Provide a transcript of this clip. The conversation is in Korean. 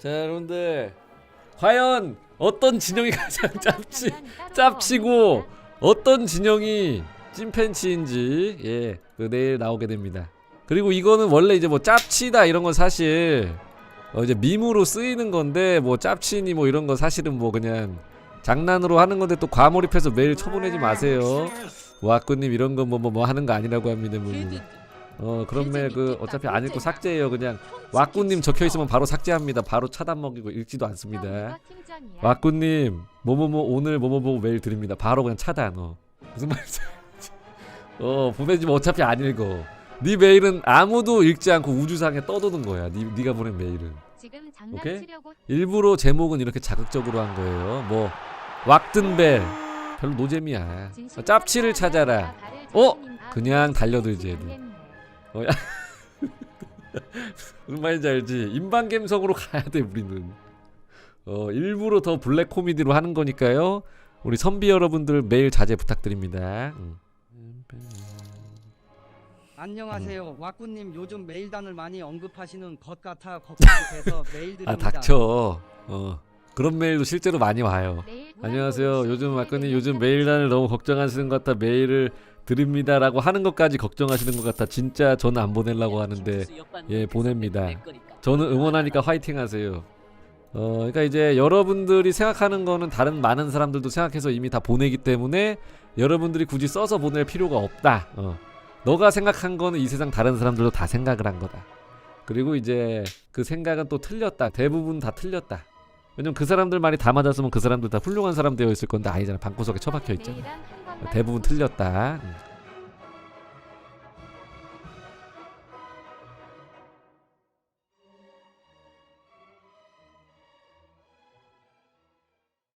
자 여러분들 과연 어떤 진영이 가장 짭치 짭치고 어떤 진영이 찐팬치인지 예, 그 내일 나오게 됩니다. 그리고 이거는 원래 이제 뭐 짭치다 이런 건 사실 어 이제 밈으로 쓰이는 건데 뭐 짭치니 뭐 이런 건 사실은 뭐 그냥 장난으로 하는 건데 또 과몰입해서 매일 쳐보내지 마세요. 와꾸님 이런 거 뭐뭐뭐 하는 거 아니라고 합니다. 뭐. 어 그런 메일 그 어차피 안 읽고 삭제해요. 그냥 와꾸님 적혀 있으면 바로 삭제합니다. 바로 차단 먹이고 읽지도 않습니다. 와꾸님 뭐뭐뭐 오늘 뭐뭐뭐 메일 드립니다. 바로 그냥 차단. 어 무슨 말인지? 어 보내지면 어차피 안 읽어. 네 메일은 아무도 읽지 않고 우주상에 떠도는 거야. 네 네가 보낸 메일은. 오케이? 일부러 제목은 이렇게 자극적으로 한 거예요. 뭐 왁든벨 별로 노잼이야. 어, 짭치를 찾아라. 어? 그냥 달려들지, 애들. 어, 야. 무슨 말인지 알지? 인방 감성으로 가야 돼 우리는. 어 일부러 더 블랙 코미디로 하는 거니까요. 우리 선비 여러분들 매일 자제 부탁드립니다. 음. 안녕하세요. 와꾸님 요즘 메일단을 많이 언급하시는 것 같아 걱정이 돼서 메일 드립니다. 아 닥쳐. 어 그런 메일도 실제로 많이 와요. 안녕하세요. 요즘 막건이 요즘 메일란을 너무 걱정하시는 것 같아 메일을 드립니다라고 하는 것까지 걱정하시는 것 같아 진짜 저는 안 보내려고 하는데 예, 보냅니다. 저는 응원하니까 화이팅 하세요. 어, 그러니까 이제 여러분들이 생각하는 거는 다른 많은 사람들도 생각해서 이미 다 보내기 때문에 여러분들이 굳이 써서 보낼 필요가 없다. 어. 너가 생각한 거는 이 세상 다른 사람들도 다 생각을 한 거다. 그리고 이제 그 생각은 또 틀렸다. 대부분 다 틀렸다. 왜냐면 그 사람들 말이 다 맞았으면 그 사람들 다 훌륭한 사람 되어 있을 건데 아니잖아. 방구석에 처박혀 있잖아. 대부분 틀렸다. 음.